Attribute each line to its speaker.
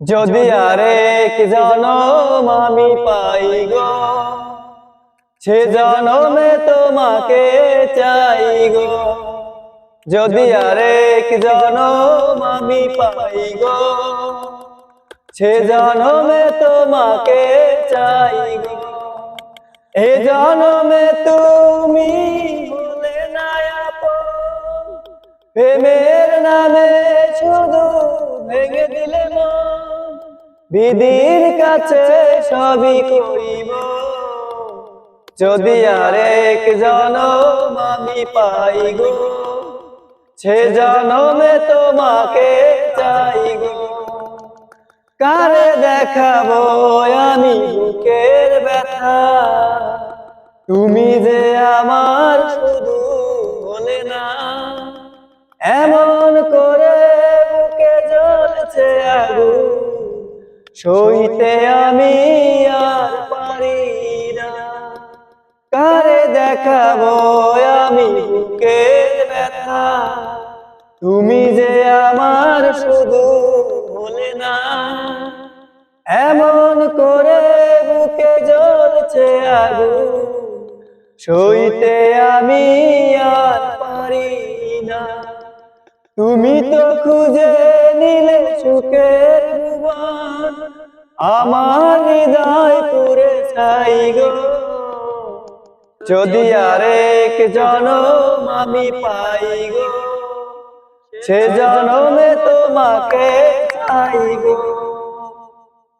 Speaker 1: যদি আরেক জনম আমি পাই গো সে জনমে তোমাকে চাই গো। যদি আরেক জনম আমি পাই গো সে জনমে তোমাকে চাই গো। এ জনমে তুমি বলে না প্রেমের নামে শুধু ভেঙে বিধির কাছে সবই করিব। যদি আরেক জনম আমি পাই গো সে জনমে তোমাকে চাই গো। কারে দেখাবো আমি বুকের ব্যথা। তুমি যে আমার শুধু বলে না এমন করে বুকে জ্বলছে আগুন। সইতে আমি আর পারি না। কারে দেখাবো আমি বুকের ব্যথা? তুমি যে আমার শুধু বলে না। এমন করে বুকে জ্বলছে আগুন। সইতে আমি আর পারি না। তুমি তো খুঁজে নিলে সুখের আমার হৃদয় পুরে ছাই গো। যদি আরেক জনম আমি পাই গো সে জনমে গো